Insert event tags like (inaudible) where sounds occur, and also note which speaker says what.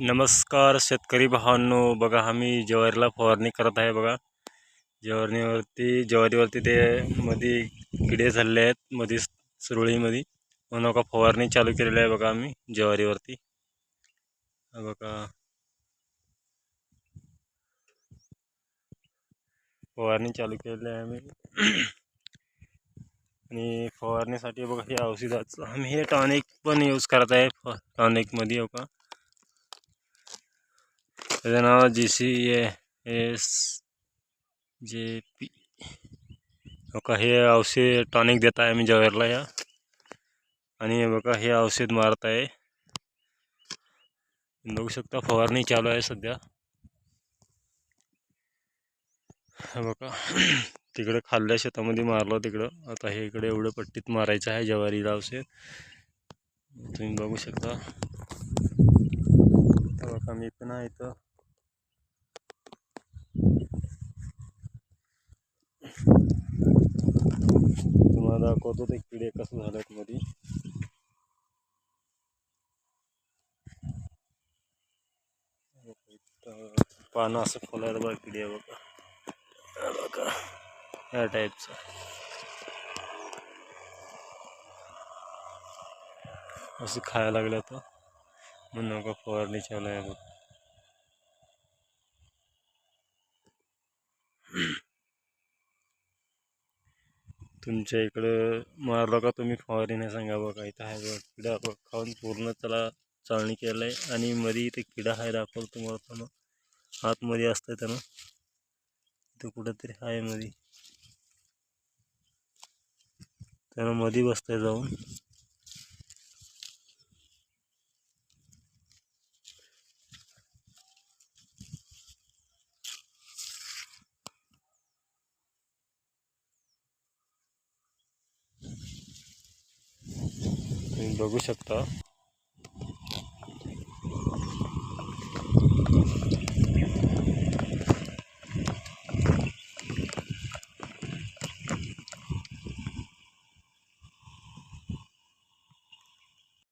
Speaker 1: नमस्कार शेतकरी भावांनो, बघा आम्ही ज्वारीला फवारणी करत आहे बघा. ज्वारीवरती ज्वारीवरती ते मध्ये किडे झालेले आहेत मध्ये सुरळीमध्ये. म्हणून का फवारणी चालू केलेली आहे बघा आम्ही ज्वारीवरती. बघा. फवारणी चालू केलेली आहे आम्ही. (clears throat) आणि फवारणीसाठी बघा हे औषधाचं, आम्ही हे टॉनिक पण यूज़ करत आहे, टॉनिकमध्ये, हो नाव जी सी एस जे पी हो हे औषध टॉनिक देत आहे आम्ही जवेरला या आणि हे बघा हे। औषध मारत आहे बघू शकता फवारणी चालू हे बघा तिकडे खाल्ल्या शेतामध्ये मारलं तिकडं। आता हे इकडे एवढं पट्टीत मारायचं आहे, ज्वारीला औषध। तुम्ही बघू शकता. हे बघा, मी तुम्हाला दाखवतो ते किडे कसं झालेत मध्ये पानं असं फुलायला बघा किडे बघा. बघा या टाईपचं असं खायला लागलं तर. म्हणून नका फवारणी चालू आहे बघ तुमच्या इकडं मारलं का तुम्ही फवारणी नाही सांगा बघा इथं आहे बघा किडा बघ खाऊन पूर्ण त्याला चाळणी केलं आहे आणि मध्ये इथे किडा आहे दाखवलं तुम्हाला त्यानं आतमध्ये असतं त्यानं. इथं कुठंतरी आहे मध्ये त्यानं मध्ये बसतंय जाऊन. बघू शकता.